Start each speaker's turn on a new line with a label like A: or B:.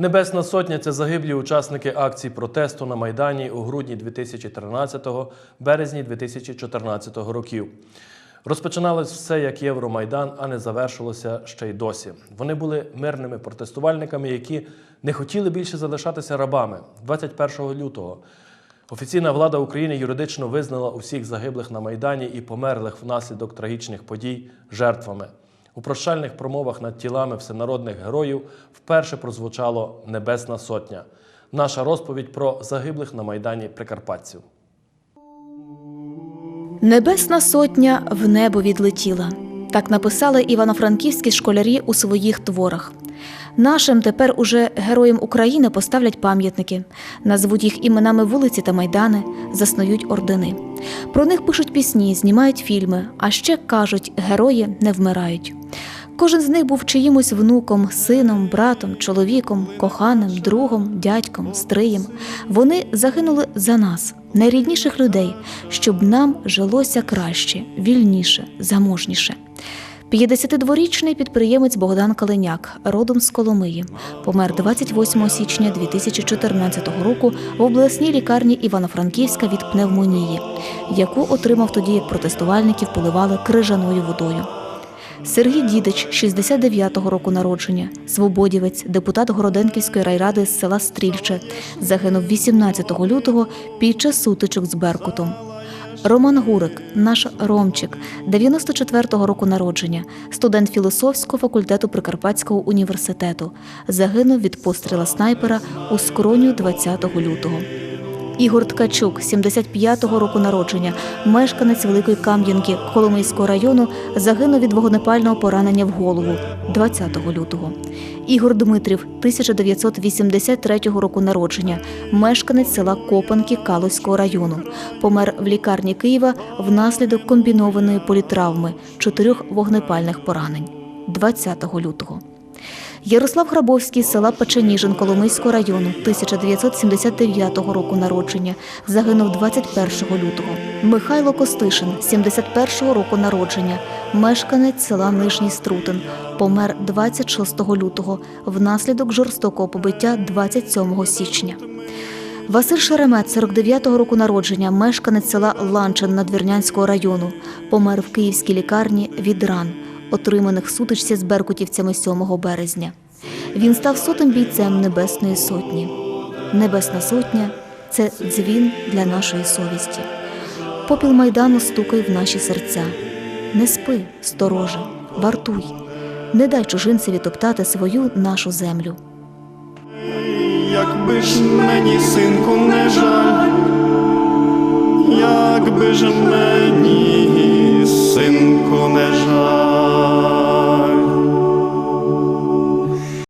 A: Небесна сотня це загиблі учасники акцій протесту на Майдані у грудні 2013 березні 2014 років. Розпочиналось все як Євромайдан, а не завершилося ще й досі. Вони були мирними протестувальниками, які не хотіли більше залишатися рабами. 21 лютого офіційна влада України юридично визнала усіх загиблих на Майдані і померлих внаслідок трагічних подій жертвами. У прощальних промовах над тілами всенародних героїв вперше прозвучало Небесна Сотня. Наша розповідь про загиблих на Майдані прикарпатців.
B: Небесна сотня в небо відлетіла. Так написали івано-франківські школярі у своїх творах. Нашим тепер уже героям України поставлять пам'ятники, назвуть їх іменами вулиці та майдани, заснують ордени. Про них пишуть пісні, знімають фільми, а ще кажуть, герої не вмирають. Кожен з них був чиїмось внуком, сином, братом, чоловіком, коханим, другом, дядьком, стриєм. Вони загинули за нас, найрідніших людей, щоб нам жилося краще, вільніше, заможніше. 52-річний підприємець Богдан Калиняк, родом з Коломиї, помер 28 січня 2014 року в обласній лікарні Івано-Франківська від пневмонії, яку отримав тоді, як протестувальників поливали крижаною водою. Сергій Дідич, 69-го року народження, свободівець, депутат Городенківської райради з села Стрільче, загинув 18 лютого під час сутичок з Беркутом. Роман Гурик, наш Ромчик, 94-го року народження, студент філософського факультету Прикарпатського університету, загинув від постріла снайпера у скроню 20 лютого. Ігор Ткачук, 75-го року народження, мешканець Великої Кам'янки Коломийського району, загинув від вогнепального поранення в голову 20 лютого. Ігор Дмитрів, 1983 року народження, мешканець села Копанки Калузького району, помер в лікарні Києва внаслідок комбінованої політравми чотирьох вогнепальних поранень 20 лютого. Ярослав Грабовський з села Печеніжин Коломийського району 1979 року народження, загинув 21 лютого. Михайло Костишин 71 року народження, мешканець села Нижній Струтин, помер 26 лютого внаслідок жорстокого побиття 27 січня. Василь Шеремет, 49-го року народження, мешканець села Ланчин Надвірнянського району, помер в київській лікарні від ран, отриманих в сутичці з беркутівцями 7 березня. Він став сотим бійцем Небесної Сотні. Небесна Сотня це дзвін для нашої совісті. Попіл майдану стукає в наші серця. Не спи, стороже, вартуй, не дай чужинцеві топтати свою нашу землю.
C: Якби ж мені, синку, не жаль, якби ж мене